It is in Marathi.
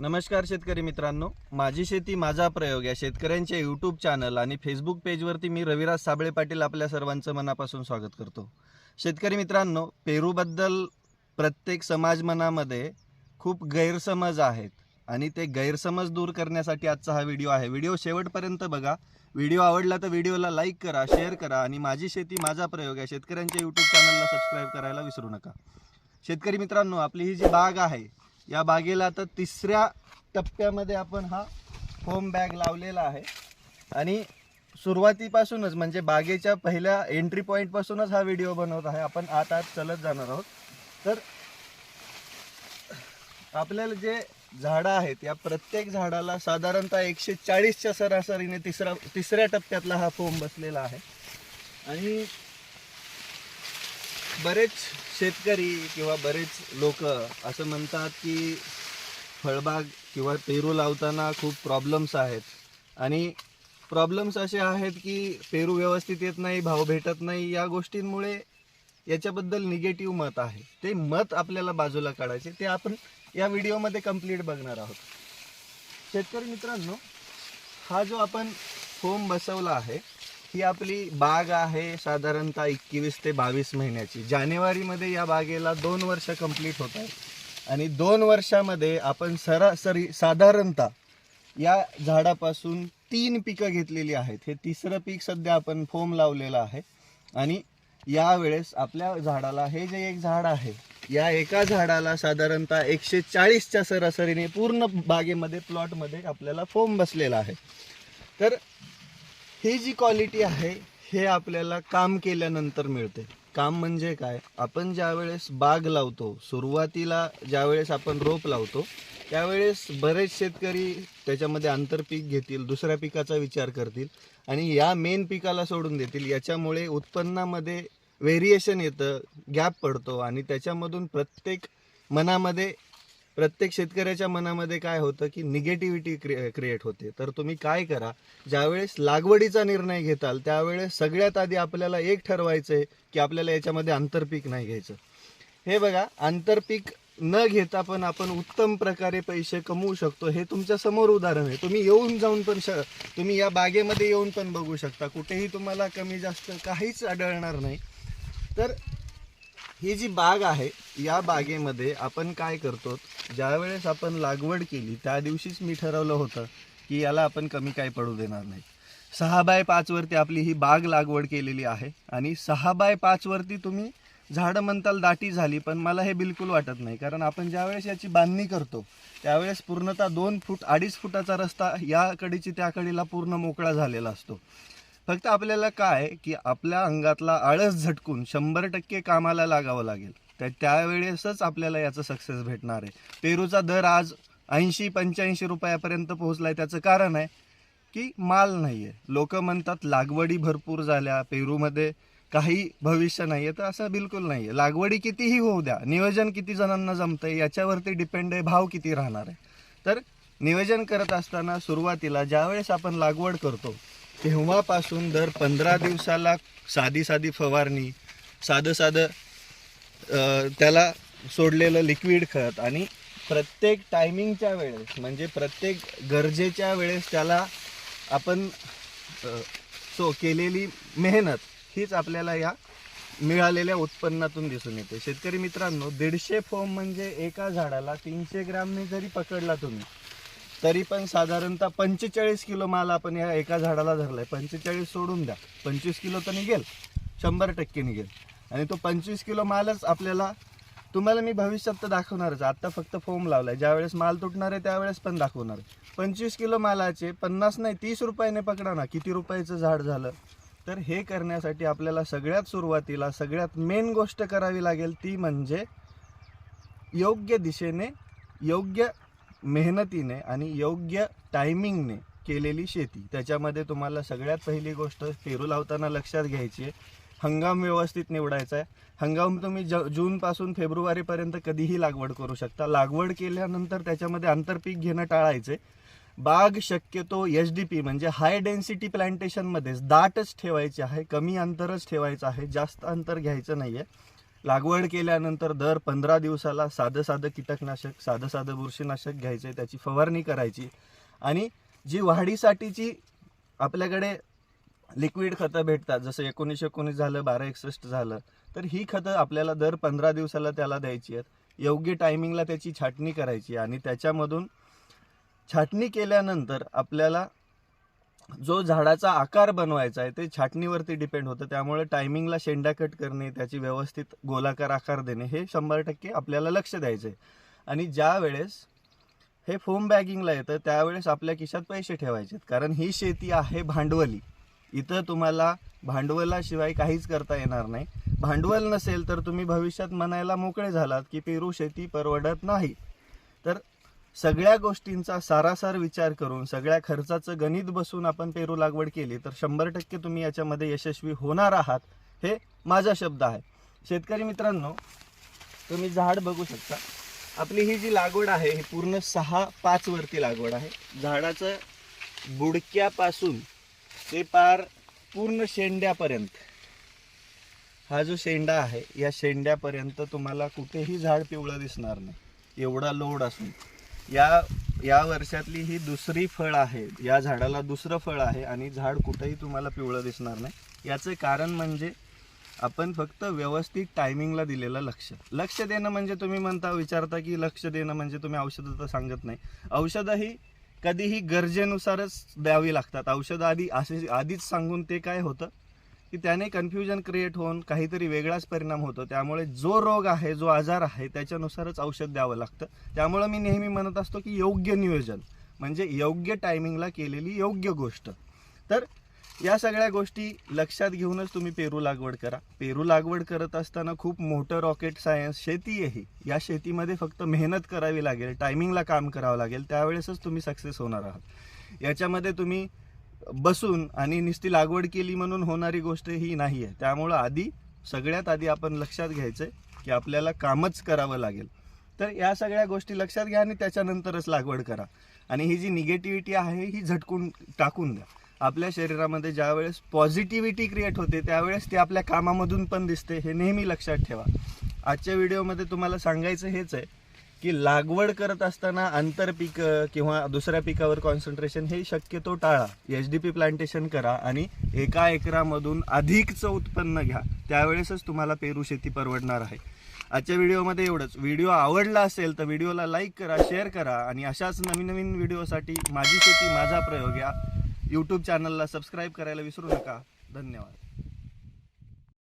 नमस्कार शेतकरी मित्रांनो. माझी शेती माझा प्रयोग या शेतकऱ्यांच्या यूट्यूब चॅनल आणि फेसबुक पेजवरती मी रविराज साबळे पाटील आपल्या सर्वांचं मनापासून स्वागत करतो. शेतकरी मित्रांनो पेरूबद्दल प्रत्येक समाज मनामध्ये खूप गैरसमज आहेत आणि ते गैरसमज दूर करण्यासाठी आजचा हा व्हिडिओ आहे. व्हिडिओ शेवटपर्यंत बघा. व्हिडिओ आवडला तर व्हिडिओला लाईक करा शेअर करा आणि माझी शेती माझा प्रयोग या शेतकऱ्यांच्या यूट्यूब चॅनलला सबस्क्राईब करायला विसरू नका. शेतकरी मित्रांनो आपली ही जी बाग आहे या बागेला आता तिसऱ्या टप्प्यामध्ये आपण हा होम बॅग लावलेला आहे. आणि सुरुवातीपासूनच म्हणजे बागेच्या पहिल्या एंट्री पॉईंटपासूनच हा व्हिडिओ बनवत आहे. आपण आत आत चलत जाणार आहोत. तर आपल्याला जे झाडं आहेत या प्रत्येक झाडाला साधारणतः एकशे चाळीसच्या सरासरीने तिसरा तिसऱ्या टप्प्यातला हा फोम बसलेला आहे. आणि बरेच शेतकरी किंवा बरेच लोक असं म्हणतात की फळबाग किंवा पेरू लावताना खूप प्रॉब्लेम्स आहेत. आणि प्रॉब्लेम्स असे आहेत की पेरू व्यवस्थित येत नाही भाव भेटत नाही या गोष्टींमुळे याच्याबद्दल निगेटिव्ह मत आहे. ते मत आपल्याला बाजूला काढायचे ते आपण या व्हिडिओमध्ये कंप्लीट बघणार आहोत. शेतकरी मित्रांनो हा जो आपण फोम बसवला आहे ही आपली बाग आहे साधारणतः एकवीस ते बावीस महिन्याची. जानेवारीमध्ये या बागेला दोन वर्ष कंप्लीट होत आहे आणि दोन वर्षामध्ये आपण सरासरी साधारणतः या झाडापासून तीन पिकं घेतलेली आहेत. हे तिसरं पीक सध्या आपण फोम लावलेलं आहे. आणि यावेळेस आपल्या झाडाला हे जे एक झाड आहे या एका झाडाला साधारणतः एकशे चाळीसच्या सरासरीने पूर्ण बागेमध्ये प्लॉटमध्ये आपल्याला फोम बसलेला आहे. तर ही जी क्वालिटी आहे हे आपल्याला काम केल्यानंतर मिळते. काम म्हणजे काय? आपण ज्यावेळेस बाग लावतो सुरुवातीला ज्यावेळेस आपण रोप लावतो त्यावेळेस बरेच शेतकरी त्याच्यामध्ये आंतरपीक घेतील दुसऱ्या पिकाचा विचार करतील आणि या मेन पिकाला सोडून देतील. याच्यामुळे उत्पन्नामध्ये व्हेरिएशन येतं गॅप पडतो आणि त्याच्यामधून प्रत्येक मनामध्ये प्रत्येक शेतकऱ्याच्या मनामध्ये काय होतं की निगेटिव्हिटी क्रिए क्रिएट होते. तर तुम्ही काय करा ज्यावेळेस लागवडीचा निर्णय घेताल त्यावेळेस सगळ्यात आधी आपल्याला एक ठरवायचं आहे की आपल्याला याच्यामध्ये आंतरपीक नाही घ्यायचं. हे बघा आंतरपीक न घेता पण आपण उत्तम प्रकारे पैसे कमवू शकतो हे तुमच्यासमोर उदाहरण आहे. तुम्ही येऊन जाऊन पण श तुम्ही या बागेमध्ये येऊन पण बघू शकता. कुठेही तुम्हाला कमी जास्त काहीच आढळणार नाही. तर ही जी बाग आहे या बागेमध्ये आपण काय करतो? ज्यावेळेस आपण लागवड केली त्या दिवशीच मी ठरवलं होतं की याला आपण कमी काय पडू देणार नाही. सहा बाय पाचवरती आपली ही बाग लागवड केलेली आहे आणि सहा बाय पाचवरती तुम्ही झाडं म्हणताल दाटी झाली पण मला हे बिलकुल वाटत नाही. कारण आपण ज्यावेळेस याची बांधणी करतो त्यावेळेस पूर्णतः दोन फूट अडीच फुटाचा रस्ता या कडीची त्या कडीला पूर्ण मोकळा झालेला असतो. फक्त आपल्याला काय की आपल्या अंगातला आळस झटकून शंभर टक्के कामाला लागावं लागेल. तर त्यावेळेसच आपल्याला याचं सक्सेस भेटणार आहे. पेरूचा दर आज ऐंशी पंच्याऐंशी रुपयापर्यंत पोहोचला आहे त्याचं कारण आहे की माल नाही आहे लोक म्हणतात लागवडी भरपूर झाल्या. पेरूमध्ये काही भविष्य नाही आहे तर असं बिलकुल नाही आहे लागवडी कितीही होऊ द्या नियोजन किती जणांना जमतं आहे याच्यावरती डिपेंड आहे भाव किती राहणार आहे. तर नियोजन करत असताना सुरुवातीला ज्यावेळेस आपण लागवड करतो तेव्हापासून दर पंधरा दिवसाला साधी साधी फवारणी साधं साधं त्याला सोडलेलं लिक्विड खत आणि प्रत्येक टायमिंगच्या वेळेस म्हणजे प्रत्येक गरजेच्या वेळेस त्याला आपण सो केलेली मेहनत हीच आपल्याला या मिळालेल्या उत्पन्नातून दिसून येते. शेतकरी मित्रांनो दीडशे फोम म्हणजे एका झाडाला तीनशे ग्रामने जरी पकडला तुम्ही तरी पण साधारणतः पंचेचाळीस किलो माल आपण या एका झाडाला धरलाय. पंचेचाळीस सोडून द्या. पंचवीस किलो तर निघेल. शंभर टक्के निघेल. आणि तो पंचवीस किलो मालच आपल्याला तुम्हाला मी भविष्यात तर दाखवणारच. आत्ता फक्त फोम लावलाय. ज्यावेळेस माल तुटणार आहे त्यावेळेस पण दाखवणार आहे. पंचवीस किलो मालाचे पन्नास नाही तीस रुपयाने पकडा ना. किती रुपयाचं झाड झालं? तर हे करण्यासाठी आपल्याला सगळ्यात सुरुवातीला सगळ्यात मेन गोष्ट करावी लागेल ती म्हणजे योग्य दिशेने योग्य मेहनतीने आणि योग्य टायमिंगने केलेली शेती. त्याच्यामध्ये तुम्हाला सगळ्यात पहिली गोष्ट पेरू लावताना लक्षात घ्यायची आहे. हंगाम व्यवस्थित निवडायचा आहे. हंगाम तुम्ही ज जूनपासून फेब्रुवारीपर्यंत कधीही लागवड करू शकता. लागवड केल्यानंतर त्याच्यामध्ये आंतरपीक घेणं टाळायचे बाग शक्यतो एच डी पी म्हणजे हाय डेन्सिटी प्लांटेशनमध्येच दाटच ठेवायची आहे कमी अंतरच ठेवायचं आहे जास्त अंतर घ्यायचं नाही आहे लागवड केल्यानंतर दर पंधरा दिवसाला साधं साधं कीटकनाशक साधं साधं बुरशीनाशक घ्यायचं आहे त्याची फवारणी करायची. आणि जी वाढीसाठीची आपल्याकडे लिक्विड खतं भेटतात जसं एकोणीसशे एकोणीस झालं बारा एकसष्ट झालं तर ही खतं आपल्याला दर पंधरा दिवसाला त्याला द्यायची आहेत. योग्य टायमिंगला त्याची छाटणी करायची आणि त्याच्यामधून छाटणी केल्यानंतर आपल्याला जो झाडाचा आकार बनवायचा आहे ते छाटणीवरती डिपेंड होतं. त्यामुळे टायमिंगला शेंडा कट करणे त्याची व्यवस्थित गोलाकार आकार देणे हे शंभर टक्के आपल्याला लक्ष द्यायचं आहे आणि ज्या वेळेस हे फोम बॅगिंगला येतं त्यावेळेस आपल्या खिशात पैसे ठेवायचे आहेत. कारण ही शेती आहे भांडवली. इथं तुम्हाला भांडवलाशिवाय काहीच करता येणार नाही. भांडवल नसेल तर तुम्ही भविष्यात म्हणायला मोकळे झालात की पेरू शेती परवडत नाही. तर सगळ्या गोष्टींचा सारासार विचार करून सगळ्या खर्चाचं गणित बसून आपण पेरू लागवड केली तर शंभर टक्के तुम्ही याच्यामध्ये यशस्वी होणार आहात हे माझा शब्द आहे. शेतकरी मित्रांनो तुम्ही झाड बघू शकता. आपली ही जी लागवड आहे ही पूर्ण सहा पाच वरती लागवड आहे. झाडाचं बुडक्यापासून ते पार पूर्ण शेंड्यापर्यंत. हा जो शेंडा आहे या शेंड्यापर्यंत तुम्हाला कुठेही झाड पिवळं दिसणार नाही. एवढा लोड असून. या या वर्षातली ही दुसरी फळ आहे या झाडाला दुसरं फळ आहे आणि झाड कुठेही तुम्हाला पिवळं दिसणार नाही. याचं कारण म्हणजे आपण फक्त व्यवस्थित टायमिंगला दिलेलं लक्ष. लक्ष देणं म्हणजे तुम्ही म्हणता विचारता की लक्ष देणं म्हणजे तुम्ही औषधं तर सांगत नाही. औषधं ही कधीही गरजेनुसारच द्यावी लागतात. औषधं आधी असे आधीच सांगून ते काय होतं? की त्याने कन्फ्युजन क्रिएट होऊन काहीतरी वेगळाच परिणाम होतो. त्यामुळे जो रोग आहे जो आजार आहे त्याच्यानुसारच औषध द्यावं लागतं. त्यामुळं मी नेहमी म्हणत असतो की योग्य नियोजन म्हणजे योग्य टायमिंगला केलेली योग्य गोष्ट. तर या सगळ्या गोष्टी लक्षात घेऊनच तुम्ही पेरू लागवड करा. पेरू लागवड करत असताना खूप मोठं रॉकेट सायन्स शेती आहे. ही या शेतीमध्ये फक्त मेहनत करावी लागेल टायमिंगला काम करावं लागेल त्यावेळेसच तुम्ही सक्सेस होणार आहात. याच्यामध्ये तुम्ही बसून आणि नुसती लागवड केली म्हणून होणारी गोष्ट ही नाही आहे त्यामुळं आधी सगळ्यात आधी आपण लक्षात घ्यायचं आहे की आपल्याला कामच करावं लागेल. तर या सगळ्या गोष्टी लक्षात घ्या आणि त्याच्यानंतरच लागवड करा. आणि ही जी निगेटिव्हिटी आहे ही झटकून टाकून द्या. आपल्या शरीरामध्ये ज्यावेळेस पॉझिटिव्हिटी क्रिएट होते त्यावेळेस ती आपल्या कामामधून पण दिसते हे नेहमी लक्षात ठेवा. आजच्या व्हिडिओमध्ये तुम्हाला सांगायचं हेच आहे की लागवड करत असताना आंतरपीक किंवा दुसऱ्या पिकावर कॉन्सन्ट्रेशन हे शक्यतो टाळा. एच डी पी प्लांटेशन करा आणि एका एकरामधून अधिकचं उत्पन्न घ्या. त्यावेळेसच तुम्हाला पेरू शेती परवडणार आहे. आजच्या व्हिडिओमध्ये एवढंच. व्हिडिओ आवडला असेल तर व्हिडिओला लाईक करा शेअर करा आणि अशाच नवीन नवीन व्हिडिओसाठी माझी शेती माझा प्रयोग या यूट्यूब चॅनलला सबस्क्राईब करायला विसरू नका. धन्यवाद.